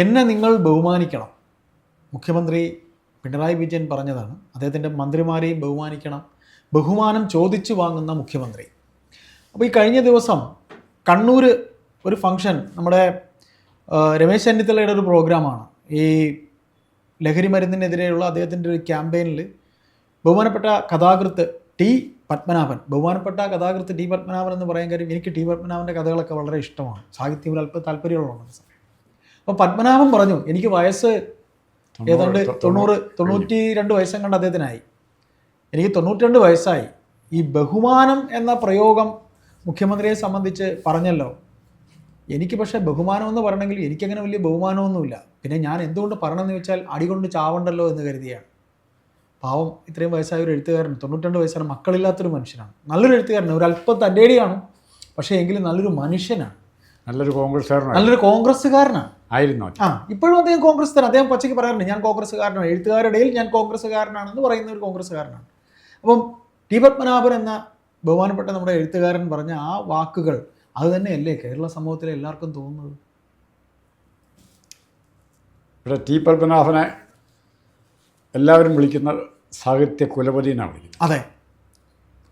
എന്നെ നിങ്ങൾ ബഹുമാനിക്കണം. മുഖ്യമന്ത്രി പിണറായി വിജയൻ പറഞ്ഞതാണ് അദ്ദേഹത്തിന്റെ മന്ത്രിമാരെയും ബഹുമാനിക്കണം ബഹുമാനം ചോദിച്ചു വാങ്ങുന്ന മുഖ്യമന്ത്രി. അപ്പോൾ ഈ കഴിഞ്ഞ ദിവസം കണ്ണൂർ ഒരു ഫംഗ്ഷൻ നമ്മുടെ രമേശ് ചെന്നിത്തലയുടെ ഒരു പ്രോഗ്രാമാണ്. ഈ ലഹരി മരുന്നിനെതിരെയുള്ള അദ്ദേഹത്തിന്റെ ഒരു ക്യാമ്പയിനിൽ ബഹുമാനപ്പെട്ട കഥാകൃത്ത് ടി പത്മനാഭൻ ബഹുമാനപ്പെട്ട കഥാകൃത്ത് ടി പത്മനാഭൻ എന്ന് പറയാൻ കാര്യം എനിക്ക് ടി പത്മനാഭന്റെ കഥകളൊക്കെ വളരെ ഇഷ്ടമാണ്. സാഹിത്യം അല്പ താല്പര്യമുള്ളതാണ് അപ്പോൾ പത്മനാഭൻ പറഞ്ഞു എനിക്ക് വയസ്സ് ഏതാണ്ട് തൊണ്ണൂറ് തൊണ്ണൂറ്റി രണ്ട് വയസ്സം കണ്ട് അദ്ദേഹത്തിനായി. എനിക്ക് തൊണ്ണൂറ്റി രണ്ട് വയസ്സായി. ഈ ബഹുമാനം എന്ന പ്രയോഗം മുഖ്യമന്ത്രിയെ സംബന്ധിച്ച് പറഞ്ഞല്ലോ. എനിക്ക് പക്ഷേ ബഹുമാനം എന്ന് പറയണമെങ്കിൽ എനിക്കങ്ങനെ വലിയ ബഹുമാനമൊന്നുമില്ല. പിന്നെ ഞാൻ എന്തുകൊണ്ട് പറയണമെന്ന് വെച്ചാൽ അടികൊണ്ട് ചാവണ്ടല്ലോ എന്ന് കരുതിയാണ്. പാവം ഇത്രയും വയസ്സായ ഒരു എഴുത്തുകാരൻ തൊണ്ണൂറ്റിരണ്ട് വയസ്സാണ് മക്കളില്ലാത്തൊരു മനുഷ്യനാണ്. നല്ലൊരു എഴുത്തുകാരൻ ഒരു അല്പം തന്റെടിയാണ് പക്ഷേ എങ്കിലും നല്ലൊരു മനുഷ്യനാണ്. നല്ലൊരു കോൺഗ്രസ്സുകാരനാണ് നല്ലൊരു കോൺഗ്രസ്സുകാരനാണ്. ആയിരുന്നു ആ ഇപ്പോഴും അദ്ദേഹം കോൺഗ്രസ് തന്നെ അദ്ദേഹം പച്ചയ്ക്ക് പറയാറുണ്ട് ഞാൻ കോൺഗ്രസ്സുകാരനാണ്. എഴുത്തുകാരുടെ ഞാൻ കോൺഗ്രസ്സുകാരനാണെന്ന് പറയുന്ന ഒരു കോൺഗ്രസ്സുകാരനാണ്. അപ്പം ടി പത്മനാഭൻ എന്ന ബഹുമാനപ്പെട്ട നമ്മുടെ എഴുത്തുകാരൻ പറഞ്ഞ ആ വാക്കുകൾ അത് തന്നെയല്ലേ കേരള സമൂഹത്തിലെ എല്ലാവർക്കും തോന്നുന്നത്? ഇവിടെ ടി പത്മനാഭനെ എല്ലാവരും വിളിക്കുന്ന സാഹിത്യ കുലപതി എന്നാണ് വിളിക്കുന്നത്. അതെ.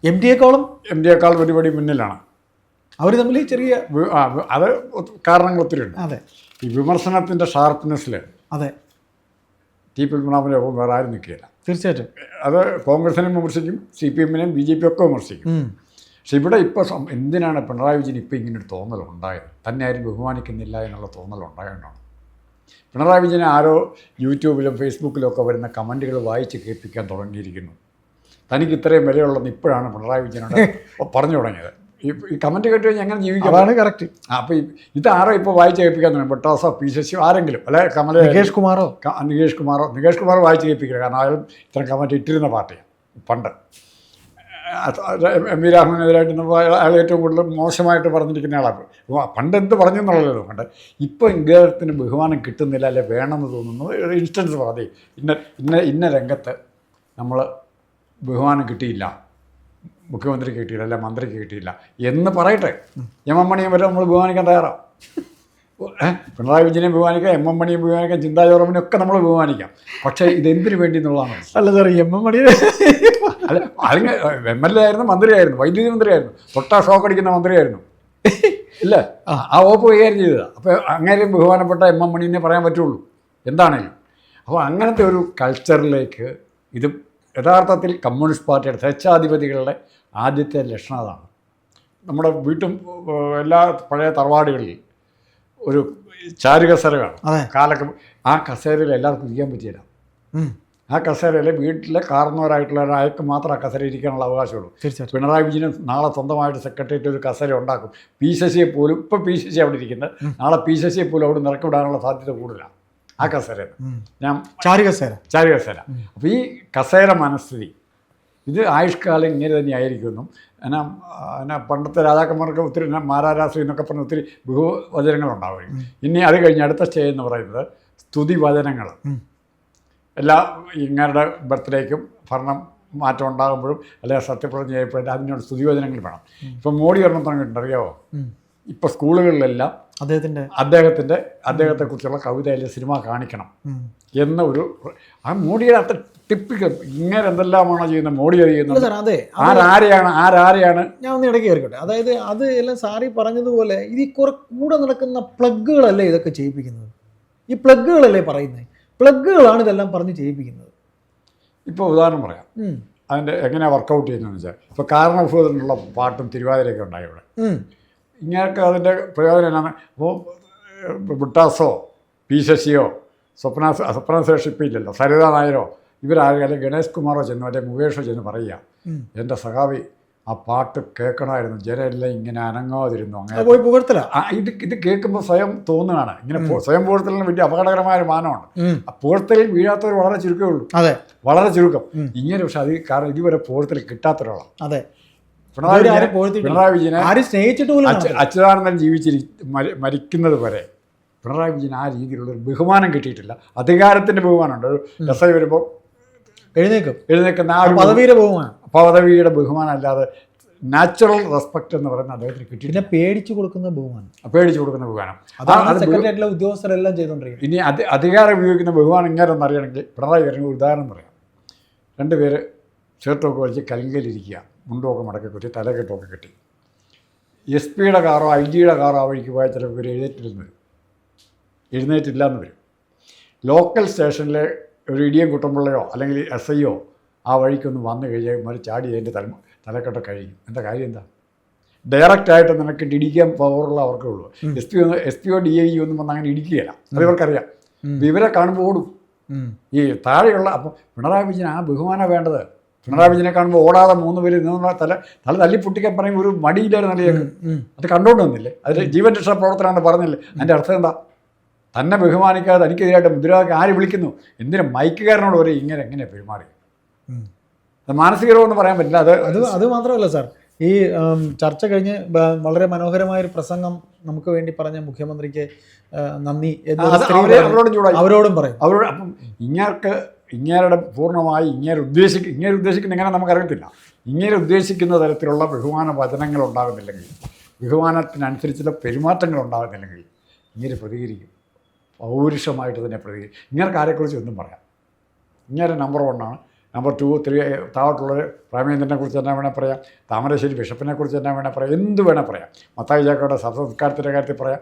എം ഡിയേക്കാളും എം ഡിയേക്കാൾ ഒരുപടി മുന്നിലാണ്. അവർ തമ്മിൽ ചെറിയ അത് കാരണങ്ങൾ ഒത്തിരി ഉണ്ട്. അതെ. ഈ വിമർശനത്തിന്റെ ഷാർപ്പ്നെസ്സിൽ അതെ. ടി പത്മനാഭന്റെ ഒപ്പം വേറെ ആരും നിൽക്കുകയില്ല. തീർച്ചയായിട്ടും. അത് കോൺഗ്രസിനെയും വിമർശിക്കും സി പി എമ്മിനെയും ബി ജെ പി ഒക്കെ വിമർശിക്കും. പക്ഷെ ഇവിടെ ഇപ്പോൾ എന്തിനാണ് പിണറായി വിജയൻ ഇപ്പോൾ ഇങ്ങനെ ഒരു തോന്നൽ ഉണ്ടായത്? തന്നെ ആരും ബഹുമാനിക്കുന്നില്ല എന്നുള്ള തോന്നൽ ഉണ്ടായതുകൊണ്ടാണ് പിണറായി വിജയനെ ആരോ യൂട്യൂബിലും ഫേസ്ബുക്കിലും ഒക്കെ വരുന്ന കമന്റുകൾ വായിച്ച് കേൾപ്പിക്കാൻ തുടങ്ങിയിരിക്കുന്നു. തനിക്ക് ഇത്രയും വിലയുള്ളതെന്ന് ഇപ്പോഴാണ് പിണറായി വിജയനോട് പറഞ്ഞു തുടങ്ങിയത്. ഈ കമന്റ് കേട്ട് കഴിഞ്ഞാൽ എങ്ങനെ ജീവിക്കാം അതാണ് കറക്റ്റ് അപ്പോൾ ഇത് ആരോ ഇപ്പോൾ വായിച്ച് കേൾപ്പിക്കാൻ തുടങ്ങി. ബട്ടാസോ പി ശശിയോ ആരെങ്കിലും അല്ലെ? കമല നികേഷ് കുമാറോ? നികേഷ് കുമാറോ. നികേഷ് കുമാർ വായിച്ച് കേൾപ്പിക്കില്ല. കാരണം അയാൾ ഇത്തരം കമന്റ് ഇട്ടിരുന്ന പാർട്ടിയാണ്. പണ്ട്. എം വി രാഘവനെതിരായിട്ട് നമ്മൾ അയാൾ ഏറ്റവും കൂടുതൽ മോശമായിട്ട് പറഞ്ഞിരിക്കുന്ന ആളാണ് പണ്ട് എന്ത് പറഞ്ഞു എന്നുള്ളതല്ലോ പണ്ട് ഇപ്പോൾ ഇദ്ദേഹത്തിന് ബഹുമാനം കിട്ടുന്നില്ല അല്ലെ വേണമെന്ന് തോന്നുന്നു ഇൻസ്റ്റൻസ് പറഞ്ഞു. ഇന്ന ഇന്ന ഇന്ന രംഗത്ത് നമ്മൾ ബഹുമാനം കിട്ടിയില്ല. മുഖ്യമന്ത്രിക്ക് കിട്ടിയില്ല അല്ല മന്ത്രിക്ക് കിട്ടിയില്ല എന്ന് പറയട്ടെ. എം എം മണിയും വരെ നമ്മൾ ബഹുമാനിക്കാൻ തയ്യാറാണ് പിണറായി വിജയനെ ബഹുമാനിക്കാം എം എം മണിയെ ബഹുമാനിക്കാം ചിന്താ ചോറമ്മിനെ ഒക്കെ നമ്മൾ ബഹുമാനിക്കാം. പക്ഷേ ഇതെന്തിനു വേണ്ടി എന്നുള്ളതാണ് അല്ല സാർ എം എം മണി അല്ല അല്ലെങ്കിൽ എം എൽ എ ആയിരുന്നു മന്ത്രിയായിരുന്നു വൈദ്യുതി മന്ത്രിയായിരുന്നു തൊട്ടാ ഷോക്ക് അടിക്കുന്ന മന്ത്രിയായിരുന്നു. ഇല്ല ആ ഓപ്പ് കൈകാര്യം ചെയ്തതാണ് അപ്പോൾ അങ്ങനെ ബഹുമാനപ്പെട്ട എം എം മണിനെ പറയാൻ പറ്റുള്ളൂ. എന്താണേലും. അപ്പോൾ അങ്ങനത്തെ ഒരു കൾച്ചറിലേക്ക് ഇത് യഥാർത്ഥത്തിൽ കമ്മ്യൂണിസ്റ്റ് പാർട്ടിയുടെ സ്വേച്ഛാധിപതികളുടെ ആദ്യത്തെ ലക്ഷണം അതാണ്. നമ്മുടെ വീട്ടും എല്ലാ പഴയ തറവാടുകളിൽ ഒരു ചാരുകസേര കാണും. കാലൊക്കെ ആ കസേരയിൽ എല്ലാവർക്കും ഇരിക്കാൻ പറ്റിയില്ല. ആ കസേരയിൽ വീട്ടിലെ കാർന്നവരായിട്ടുള്ള ഒരാൾക്ക് മാത്രം ആ കസേര ഇരിക്കാനുള്ള അവകാശമുള്ളൂ. തീർച്ചയായും പിണറായി വിജയൻ നാളെ സ്വന്തമായിട്ട് സെക്രട്ടേറിയറ്റ് ഒരു കസേര ഉണ്ടാക്കും. പി ശശിയെ പോലും ഇപ്പോൾ പി ശശി അവിടെ ഇരിക്കുന്നത്. നാളെ പി ശശിയെ പോലും അവിടെ നിറക്കി വിടാനുള്ള സാധ്യത കൂടുതലാണ്. ആ കസേര. ഞാൻ ചാരു കസേര. ചാരു കസേര. അപ്പോൾ ഈ കസേര മനസ്ഥിതി ഇത് ആയുഷ്കാലം ഇങ്ങനെ തന്നെ ആയിരിക്കുന്നു. എന്നാ എന്നാ പണ്ടത്തെ രാജാക്കന്മാർക്ക് ഒത്തിരി എന്നാ മാരാരാശ്രീ എന്നൊക്കെ പറഞ്ഞ ഒത്തിരി ബഹുവചനങ്ങളുണ്ടാവും. ഇനി അത് കഴിഞ്ഞ് അടുത്ത സ്റ്റേ എന്ന് പറയുന്നത് സ്തുതി വചനങ്ങൾ. എല്ലാ ഇങ്ങനെ ബർത്ത്ഡേക്കും ഭരണം മാറ്റം ഉണ്ടാകുമ്പോഴും അല്ലെങ്കിൽ സത്യപ്രതിജ്ഞ ചെയ്യപ്പെട്ട് അതിനോട് സ്തുതിവചനങ്ങൾ വേണം. ഇപ്പം മോഡി ഒരെണ്ണം തുടങ്ങിയിട്ടുണ്ട് അറിയാമോ ഉം. ഇപ്പോൾ സ്കൂളുകളിലെല്ലാം അദ്ദേഹത്തിന്റെ അദ്ദേഹത്തിന്റെ അദ്ദേഹത്തെ കുറിച്ചുള്ള കവിത അല്ലെങ്കിൽ സിനിമ കാണിക്കണം. എന്ന ഒരു ആ മോഡിയുടെ അത്ര ടിപ്പിക്കൽ ഇങ്ങനെ എന്തെല്ലാമാണോ ചെയ്യുന്നത് മോഡി ചെയ്യുന്നത് അതെ ആരാരെയാണ് ആരാരെയാണ് ഞാൻ ഒന്ന് ഇടയ്ക്ക് കയറിക്കോട്ടെ അതായത് അത് എല്ലാം സാറി പറഞ്ഞതുപോലെ ഇത് കുറെ കൂടെ നടക്കുന്ന പ്ലഗുകളല്ലേ ഇതൊക്കെ ചെയ്യിപ്പിക്കുന്നത് ഈ പ്ലഗുകളല്ലേ പറയുന്നത് പ്ലഗുകളാണ് ഇതെല്ലാം പറഞ്ഞ് ചെയ്യിപ്പിക്കുന്നത് ഇപ്പോൾ ഉദാഹരണം പറയാം. അതിന്റെ എങ്ങനെയാണ് വർക്കൗട്ട് ചെയ്യുന്നതെന്ന് വെച്ചാൽ ഇപ്പോൾ കാരണഭൂതനുള്ള പാട്ടും തിരുവാതിരയൊക്കെ ഉണ്ടായി ഇവിടെ. ഇങ്ങനെയൊക്കെ അതിന്റെ പ്രയോജനം എന്നാണ് അപ്പോൾ ബുട്ടാസോ പി ശശിയോ സ്വപ്ന സ്വപ്ന ശേഷിപ്പില്ലല്ലോ. സരിത നായരോ ഇവരാരും അല്ലെങ്കിൽ ഗണേഷ് കുമാറോ ചെന്ന് അല്ലെങ്കിൽ മുകേഷോ ചെന്ന് പറയുക. എന്റെ സഹാവി ആ പാട്ട് കേൾക്കണമായിരുന്നു. ജനമെല്ലാം ഇങ്ങനെ അനങ്ങാതിരുന്നു അങ്ങനെ പോയി പുകഴ്ത്തല? ഇത് ഇത് കേൾക്കുമ്പോൾ സ്വയം തോന്നുകയാണ്. ഇങ്ങനെ സ്വയം പുകഴ്ത്തലിന് വലിയ അപകടകരമായ ഒരു മാനമാണ്. പുകഴ്ത്തലിൽ വീഴാത്തവർ വളരെ ചുരുക്കമേ ഉള്ളൂ. അതെ. വളരെ ചുരുക്കം. ഇങ്ങനെ പക്ഷെ അത് കാരണം ഇതുവരെ പുകഴ്ത്തൽ കിട്ടാത്തൊരാളാണ്. അതെ. പിണറായി വിജയനെ അച്യുതാനന്ദൻ ജീവിച്ചിരി മരിക്കുന്നത് വരെ പിണറായി വിജയൻ ആ രീതിയിലുള്ള ഒരു ബഹുമാനം കിട്ടിയിട്ടില്ല. അധികാരത്തിന്റെ ബഹുമാനമുണ്ട്. ഒരു ഐ വരുമ്പോൾ എഴുന്നേക്കും എഴുന്നേക്കുന്ന ആ പദവിയുടെ ബഹുമാനം. പദവിയുടെ ബഹുമാനം അല്ലാതെ നാച്ചുറൽ റെസ്പെക്ട് എന്ന് പറയുന്ന അദ്ദേഹത്തിന് കിട്ടി പിന്നെ പേടിച്ചു കൊടുക്കുന്ന ബഹുമാനം. പേടിച്ചു കൊടുക്കുന്ന ബഹുമാനം. അതാണ് അത് സെക്രട്ടേറിയറ്റിലെ ഉദ്യോഗസ്ഥരെല്ലാം ചെയ്തുകൊണ്ടിരിക്കുന്നത്. ഇനി അത് അധികാരം ഉപയോഗിക്കുന്ന ബഹുമാനം ഇങ്ങനെ അറിയണമെങ്കിൽ പിണറായി വിജയൻ ഒരു ഉദാഹരണം പറയാം. രണ്ടുപേര് ചേർത്തൊക്കെ വലിച്ച് കലിങ്കലിരിക്കുക മുണ്ടൊക്കെ മടക്കി കുത്തി തലകെട്ടൊക്കെ കെട്ടി. എസ് പിയുടെ കാറോ ഐ ജിയുടെ കാറോ ആ വഴിക്ക് പോയാൽ ചിലപ്പോൾ ഇവർ എഴുന്നേറ്റില്ലെന്ന് വരും. എഴുന്നേറ്റില്ല എന്ന് വരും ലോക്കൽ സ്റ്റേഷനിലെ ഒരു ഇടിയം കുട്ടമ്പിള്ളയോ അല്ലെങ്കിൽ എസ് ഐയോ ആ വഴിക്കൊന്ന് വന്നു കഴിഞ്ഞാൽ ഇവർ ചാടി അതിന്റെ തല തലക്കെട്ട കഴിയും. എന്താ കാര്യം എന്താ? ഡയറക്റ്റായിട്ട് നിനക്ക് ഇടിക്കാൻ പവറുള്ള അവർക്കേ ഉള്ളൂ. എസ് പി ഒന്ന് എസ് പിയോ ഡി ഐ ഒന്നും വന്ന് അങ്ങനെ ഇടിക്കുകയില്ല. അത് ഇവർക്കറിയാം. ഇവരെ കാണുമ്പോൾ ഓടും. ഈ താഴെയുള്ള അപ്പം പിണറായി വിജയൻ ആ ബഹുമാനം വേണ്ടത്? പിണറായി വിജയനെ കാണുമ്പോൾ ഓടാതെ മൂന്ന് പേര് നിന്ന് തല തല തല്ലി പൊട്ടിക്കാൻ പറയും ഒരു മടിയില്ലായിരുന്നു നിലയൊക്കെ. അത് കണ്ടുകൊണ്ട് വന്നില്ലേ അതിൽ ജീവൻ രക്ഷാ പ്രവർത്തനമാണ് പറഞ്ഞില്ലേ? അതിന്റെ അർത്ഥം എന്താ? തന്നെ ബഹുമാനിക്കാതെ തനിക്കെതിരായിട്ട് മുദ്രാവാക്യം ആര് വിളിക്കുന്നു? എന്തിനും മൈക്കുകാരനോട് വരെ ഇങ്ങനെ എങ്ങനെ പെരുമാറി? അത് മാനസിക രോഗം എന്ന് പറയാൻ പറ്റില്ല. അത് അത് അത് മാത്രമല്ല സാർ. ഈ ചർച്ച കഴിഞ്ഞ് വളരെ മനോഹരമായ ഒരു പ്രസംഗം നമുക്ക് വേണ്ടി പറഞ്ഞ മുഖ്യമന്ത്രിക്ക് നന്ദി. അവരോടും അവരോടും പറയും. അവരോട് അപ്പം ഇങ്ങേർക്ക് ഇങ്ങേരുടെ പൂർണമായി ഇങ്ങേര് ഉദ്ദേശിക്കും ഇങ്ങേര് ഉദ്ദേശിക്കുന്ന എങ്ങനെ നമുക്കറിയത്തില്ല. ഇങ്ങേര് ഉദ്ദേശിക്കുന്ന തരത്തിലുള്ള ബഹുമാന വചനങ്ങൾ ഉണ്ടാകുന്നില്ലെങ്കിൽ ബഹുമാനത്തിനനുസരിച്ചുള്ള പെരുമാറ്റങ്ങൾ ഉണ്ടാകുന്നില്ലെങ്കിൽ ഇങ്ങനെ പ്രതികരിക്കും. പൗരുഷമായിട്ട് തന്നെ പ്രതികരിക്കും ഇങ്ങനെ ആരെക്കുറിച്ച് ഒന്നും പറയാം. ഇങ്ങനെ നമ്പർ വണ്ണാണ് നമ്പർ ടു ത്രീ താഴോട്ടുള്ളവർ പ്രേമേന്ദ്രനെ കുറിച്ച് തന്നെ വേണേൽ പറയാം. താമരശ്ശേരി ബിഷപ്പിനെ കുറിച്ച് തന്നെ വേണേൽ പറയാം. എന്ത് വേണേൽ പറയാം. മത്തായി ചാക്കോയുടെ സംസ്കാരത്തിന്റെ കാര്യത്തിൽ പറയാം.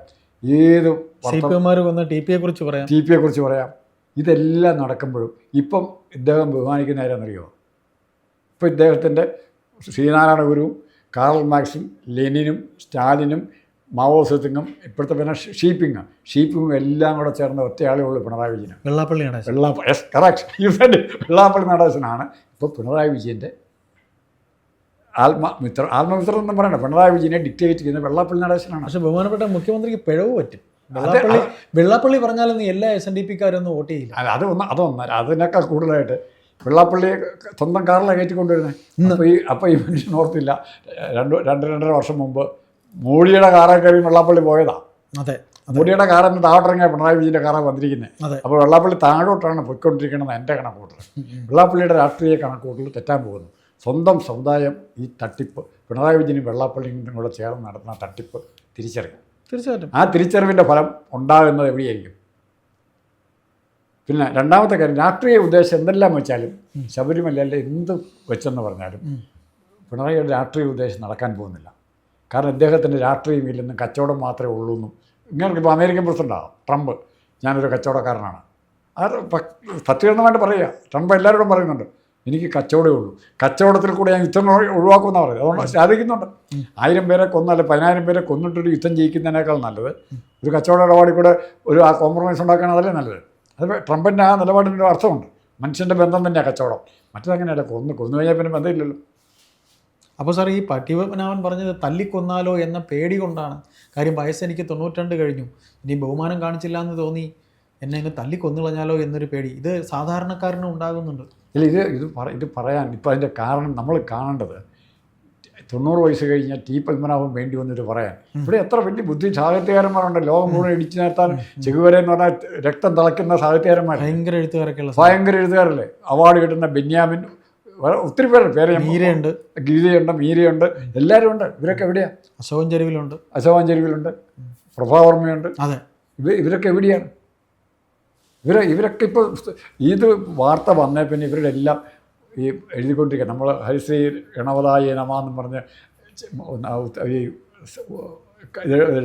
ഏത് ടി പിയെ കുറിച്ച് പറയാം. ടി പിയെ കുറിച്ച് പറയാം. ഇതെല്ലാം നടക്കുമ്പോഴും ഇപ്പം ഇദ്ദേഹം ബഹുമാനിക്കുന്ന ആരാന്നറിയോ? ഇപ്പം ഇദ്ദേഹത്തിന്റെ ശ്രീനാരായണ ഗുരുവും കാറൽ മാക്സും ലെനിനും സ്റ്റാലിനും മാവോ സെത്തുങ്ങും ഇപ്പോഴത്തെ പിന്നെ ഷീപ്പിങ്ങും. ഷീപ്പിങ്ങും എല്ലാം കൂടെ ചേർന്ന ഒറ്റയാളേ ഉള്ളൂ പിണറായി വിജയൻ വെള്ളാപ്പള്ളി നടേശൻ. വെള്ളാപ്പള്ളി യെസ് കറക്റ്റ് ഇവന്റെ വെള്ളാപ്പള്ളി നടേശനാണ് ഇപ്പോൾ പിണറായി വിജയന്റെ ആത്മമിത്ര ആത്മമിത്രം എന്ന് പറയണ്ട. പിണറായി വിജയനെ ഡിക്റ്റേറ്റ് ചെയ്യുന്ന വെള്ളാപ്പള്ളി നടേശനാണ്. പക്ഷേ ബഹുമാനപ്പെട്ട മുഖ്യമന്ത്രിക്ക് പിഴവ് പറ്റും. വെള്ളാപ്പള്ളി വെള്ളാപ്പള്ളി പറഞ്ഞാലൊന്നും എല്ലാ എസ് എൻ ഡി പിക്കാരൊന്നും വോട്ട് ചെയ്യില്ല. അല്ല അത് ഒന്ന് അതൊന്നല്ല അതിനേക്കാൾ കൂടുതലായിട്ട് വെള്ളാപ്പള്ളി സ്വന്തം കാറിലാണ് കയറ്റിക്കൊണ്ടുവരുന്നത് അപ്പോൾ ഈ അപ്പോൾ ഈ മനുഷ്യൻ ഓർത്തില്ല. രണ്ട് രണ്ട് രണ്ടര വർഷം മുമ്പ് മോഡിയുടെ കാറെ കയറി വെള്ളാപ്പള്ളി പോയതാ. അതെ മോഡിയുടെ കാർ എന്ന് താഴോട്ടിറങ്ങിയ പിണറായി വിജയന്റെ കാറാണ് വന്നിരിക്കുന്നത് അപ്പോൾ വെള്ളാപ്പള്ളി താഴോട്ടാണ് പോയിക്കൊണ്ടിരിക്കുന്നത് എന്റെ കണക്കൂട്ടൽ വെള്ളാപ്പള്ളിയുടെ രാഷ്ട്രീയ കണക്കൂട്ടൽ തെറ്റാൻ പോകുന്നു. സ്വന്തം സമുദായം ഈ തട്ടിപ്പ് പിണറായി വിജയനും വെള്ളാപ്പള്ളിയും കൂടെ ചേർന്ന് നടത്തുന്ന തട്ടിപ്പ് തിരിച്ചറിയാം. തീർച്ചയായിട്ടും. ആ തിരിച്ചറിവിന്റെ ഫലം ഉണ്ടാകുന്നത് എവിടെയായിരിക്കും? പിന്നെ രണ്ടാമത്തെ കാര്യം രാഷ്ട്രീയ ഉദ്ദേശം എന്തെല്ലാം വെച്ചാലും ശബരിമല ശബരിമലയിൽ എന്ത് വെച്ചെന്ന് പറഞ്ഞാലും പിണറായിയുടെ രാഷ്ട്രീയ ഉദ്ദേശം നടക്കാൻ പോകുന്നില്ല. കാരണം ഇദ്ദേഹത്തിന്റെ രാഷ്ട്രീയം ഇല്ലെന്നും കച്ചവടം മാത്രമേ ഉള്ളൂ എന്നും ഇങ്ങനെ ഇപ്പോൾ അമേരിക്കൻ പ്രസിഡന്റാണ് ട്രംപ്. ഞാനൊരു കച്ചവടക്കാരനാണ്. അത് സത്യസന്ധമായിട്ട് പറയുക. ട്രംപ് എല്ലാവരോടും പറയുന്നുണ്ട്. എനിക്ക് കച്ചവടമേ ഉള്ളൂ. കച്ചവടത്തിൽ കൂടെ ഞാൻ യുദ്ധം ഒഴി- ഒഴിവാക്കുമെന്നാണ് പറയുന്നത്. അതുകൊണ്ട് സാധിക്കുന്നുണ്ട്. ആയിരം പേരെ കൊന്നല്ല പതിനായിരം പേരെ കൊന്നിട്ടൊരു യുദ്ധം ജയിക്കുന്നതിനേക്കാൾ നല്ലത്. ഒരു കച്ചവട ഇടപാടിൽ കൂടെ ഒരു ആ കോംപ്രമൈസ് ഉണ്ടാക്കാൻ അതല്ലേ നല്ലത്. അത് ട്രംപിന്റെ ആ നിലപാടിന്റെ ഒരു അർത്ഥമുണ്ട്. മനുഷ്യന്റെ ബന്ധം തന്നെയാണ് കച്ചവടം. മറ്റതങ്ങനെയല്ല കൊന്നു കൊന്നു കഴിഞ്ഞാൽ പിന്നെ ബന്ധമില്ലല്ലോ. അപ്പോൾ സാർ ഈ പട്ടിവനാവൻ പറഞ്ഞത് തല്ലിക്കൊന്നാലോ എന്ന പേടി കൊണ്ടാണ്. കാര്യം വയസ്സ് എനിക്ക് തൊണ്ണൂറ്റിരണ്ട് കഴിഞ്ഞു. ഇനി ബഹുമാനം കാണിച്ചില്ല എന്ന് തോന്നി. എന്നെ അങ്ങ് തല്ലിക്കൊന്നുകളഞ്ഞാലോ എന്നൊരു പേടി. ഇത് സാധാരണക്കാരനും ഉണ്ടാകുന്നുണ്ട്. ഇല്ല ഇത് ഇത് പറ ഇത് പറയാൻ ഇപ്പം അതിന്റെ കാരണം നമ്മൾ കാണേണ്ടത് തൊണ്ണൂറ് വയസ്സ് കഴിഞ്ഞാൽ ടി പത്മനാഭൻ വേണ്ടി വന്നിട്ട് പറയാൻ. ഇവിടെ എത്ര വലിയ ബുദ്ധി സാഹിത്യകാരന്മാരുണ്ട് ലോകം മുഴുവൻ ഇടിച്ചു നിർത്താൻ ചെകുവര എന്ന് പറഞ്ഞാൽ രക്തം തിളയ്ക്കുന്ന സാഹിത്യകാരന്മാർ ഭയങ്കര എഴുത്തുകാരൊക്കെയുള്ള ഭയങ്കര എഴുത്തുകാരല്ലേ? അവാർഡ് കിട്ടുന്ന ബെന്യാമിൻ ഒത്തിരി പേര് പേര് മീരയുണ്ട്. ഗീതയുണ്ട് മീരയുണ്ട്. എല്ലാവരും ഉണ്ട്. ഇവരൊക്കെ എവിടെയാണ് അശോകൻ ചെരുവിലുണ്ട്. അശോകാഞ്ചേരിയിലുണ്ട് പ്രഭാവർമ്മയുണ്ട്. അതെ. ഇവ ഇവരൊക്കെ എവിടെയാണ്? ഇവർ ഇവരൊക്കെ ഇപ്പോൾ ഇത് വാർത്ത വന്നേ പിന്നെ ഇവരുടെ എല്ലാം ഈ എഴുതിക്കൊണ്ടിരിക്കുക നമ്മൾ ഹരിശ്രീ ഗണപതായ നമ എന്ന് പറഞ്ഞ് ഈ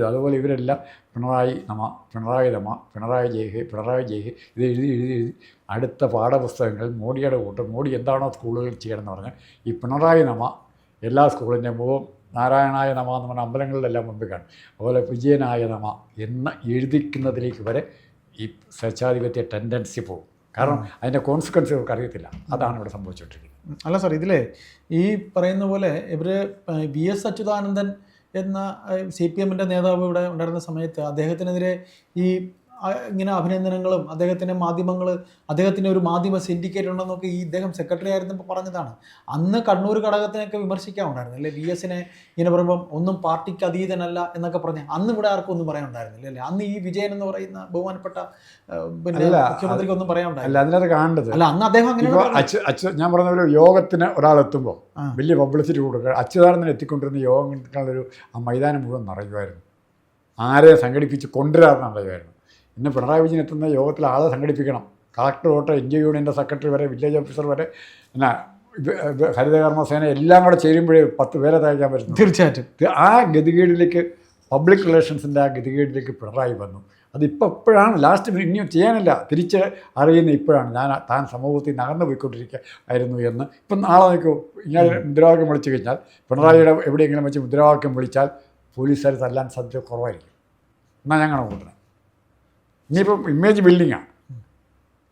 അതുപോലെ ഇവരെല്ലാം പിണറായി നമ പിണറായി നമ പിണറായി ജയ്ഹി പിണറായി ജയ്ഹി ഇത് എഴുതി എഴുതി എഴുതി. അടുത്ത പാഠപുസ്തകങ്ങൾ മോഡിയുടെ കൂട്ടം മോഡി എന്താണോ സ്കൂളുകളിൽ ചെയ്യണമെന്ന് പറഞ്ഞാൽ ഈ പിണറായി നമ എല്ലാ സ്കൂളിന്റെ മുഖവും നാരായണായ നമ എന്ന് പറഞ്ഞ അമ്പലങ്ങളിലെല്ലാം മുമ്പിൽ കാണും. അതുപോലെ വിജയനായ നമ എന്ന് എഴുതിക്കുന്നതിലേക്ക് വരെ ഈ സ്വേച്ഛാധിപത്യ ടെൻഡൻസി പോകും. കാരണം അതിന്റെ കോൺസിക്വൻസ് ഇവർക്ക് അറിയത്തില്ല അതാണ് ഇവിടെ സംഭവിച്ചുകൊണ്ടിരിക്കുന്നത്. അല്ല സാർ ഇതിലെ ഈ പറയുന്ന പോലെ ഇവർ വി എസ് അച്യുതാനന്ദൻ എന്ന സി പി എമ്മിന്റെ നേതാവ് ഇവിടെ ഉണ്ടായിരുന്ന സമയത്ത് അദ്ദേഹത്തിനെതിരെ ഈ ഇങ്ങനെ അഭിനന്ദനങ്ങളും അദ്ദേഹത്തിന്റെ മാധ്യമങ്ങൾ അദ്ദേഹത്തിന്റെ ഒരു മാധ്യമ സിൻഡിക്കേറ്റ് ഉണ്ടെന്നൊക്കെ ഈ ഇദ്ദേഹം സെക്രട്ടറി ആയിരുന്നപ്പോൾ പറഞ്ഞതാണ്. അന്ന് കണ്ണൂർ ഘടകത്തിനൊക്കെ വിമർശിക്കാനുണ്ടായിരുന്നു അല്ലേ? വി എസിനെ ഇങ്ങനെ പറയുമ്പം ഒന്നും പാർട്ടിക്ക് അതീതനല്ല എന്നൊക്കെ പറഞ്ഞ് അന്ന് ഇവിടെ ആർക്കും ഒന്നും പറയാനുണ്ടായിരുന്നില്ല അല്ലേ? അന്ന് ഈ വിജയൻ എന്ന് പറയുന്ന ബഹുമാനപ്പെട്ട പിന്നെ മുഖ്യമന്ത്രിക്ക് ഒന്നും പറയാനുണ്ടായില്ല. അല്ല അതിനകത്ത് കാണേണ്ടത് അല്ല അന്ന് അദ്ദേഹം അങ്ങനെ ഞാൻ പറഞ്ഞ ഒരു യോഗത്തിന് ഒരാളെത്തുമ്പോൾ എത്തുമ്പോൾ വലിയ പബ്ലിസിറ്റി കൊടുക്കുക അച്യുതാനന്ദൻ എത്തിക്കൊണ്ടിരുന്ന യോഗങ്ങൾക്കുള്ളൊരു ആ മൈതാനം മുഴുവൻ നിറയുമായിരുന്നു. ആരെ സംഘടിപ്പിച്ച് കൊണ്ടുവരാറുണ്ടായിരുന്നു ഇന്ന് പിണറായി വിജയൻ എത്തുന്ന യോഗത്തിൽ ആളെ സംഘടിപ്പിക്കണം. കളക്ടർ തൊട്ട് എൻ ജി യൂണിയന്റെ സെക്രട്ടറി വരെ വില്ലേജ് ഓഫീസർ വരെ ഇത് ഹരിതകർമ്മസേന എല്ലാം കൂടെ ചേരുമ്പോഴേ പത്ത് പേരെ തയ്ക്കാൻ പറ്റും തീർച്ചയായിട്ടും. ആ ഗതികേടിലേക്ക് പബ്ലിക് റിലേഷൻസിന്റെ ആ ഗതികേടിലേക്ക് പിണറായി വന്നു. അതിപ്പോൾ ഇപ്പോഴാണ് ലാസ്റ്റ് ഇനിയും ചെയ്യാനില്ല. തിരിച്ച് അറിയുന്ന ഇപ്പോഴാണ്. ഞാൻ താൻ സമൂഹത്തിൽ നകർന്നു പോയിക്കൊണ്ടിരിക്കുക ആയിരുന്നു എന്ന്. ഇപ്പം നാളെ നോക്കൂ ഇങ്ങനെ മുദ്രാവാക്യം വിളിച്ചു കഴിഞ്ഞാൽ പിണറായിയുടെ എവിടെയെങ്കിലും വെച്ച് മുദ്രാവാക്യം വിളിച്ചാൽ പോലീസുകാർ തല്ലാൻ സാധ്യത കുറവായിരിക്കും. എന്നാൽ ഞങ്ങളുടെ കൂട്ടണം ഇനിയിപ്പം ഇമേജ് ബിൽഡിങ്ങാണ്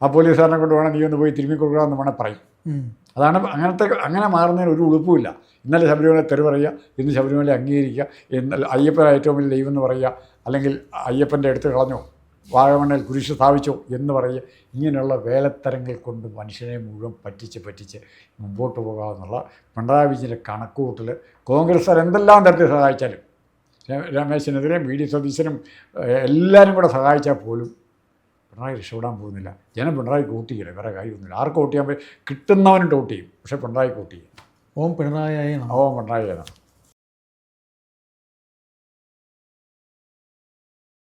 ആ. പോലീസുകാരനെ കൊണ്ട് വേണം നീ ഒന്ന് പോയി തിരുമ്മി കൊടുക്കണമെന്ന് വേണേൽ പറയും അതാണ് അങ്ങനത്തെ അങ്ങനെ മാറുന്നതിന് ഒരു ഉളുപ്പുമില്ല. ഇന്നലെ ശബരിമല തെറി പറയുക ഇന്ന് ശബരിമല അംഗീകരിക്കുക ഇന്നലെ അയ്യപ്പൻ ഏറ്റവും വലിയ ദൈവം എന്ന് പറയുക അല്ലെങ്കിൽ അയ്യപ്പന്റെ അടുത്ത് കളഞ്ഞോ വാഴമണ്ണിൽ കുരിശ് സ്ഥാപിച്ചോ എന്ന് പറയുക ഇങ്ങനെയുള്ള വേലത്തരങ്ങൾ കൊണ്ട് മനുഷ്യനെ മുഴുവൻ പറ്റിച്ച് പറ്റിച്ച് മുമ്പോട്ട് പോകാമെന്നുള്ള പിണറായി വിജയന്റെ കണക്കുകൂട്ടൽ കോൺഗ്രസ്സുകാർ എന്തെല്ലാം തരത്തിൽ സഹായിച്ചാലും രമേശിനെതിരെ വി ഡി സതീശനും എല്ലാവരും കൂടെ സഹായിച്ചാൽ പോലും പിണറായി രക്ഷപ്പെടാൻ പോകുന്നില്ല. ജനം പിണറായി വോട്ട് ചെയ്യില്ല വേറെ കാര്യമൊന്നുമില്ല. ആർക്ക് വോട്ട് ചെയ്യാൻ കിട്ടുന്നവനും വോട്ട് ചെയ്യും പക്ഷേ പിണറായി വോട്ട് ചെയ്യും ഓം പിണറായി ഓം പിണറായി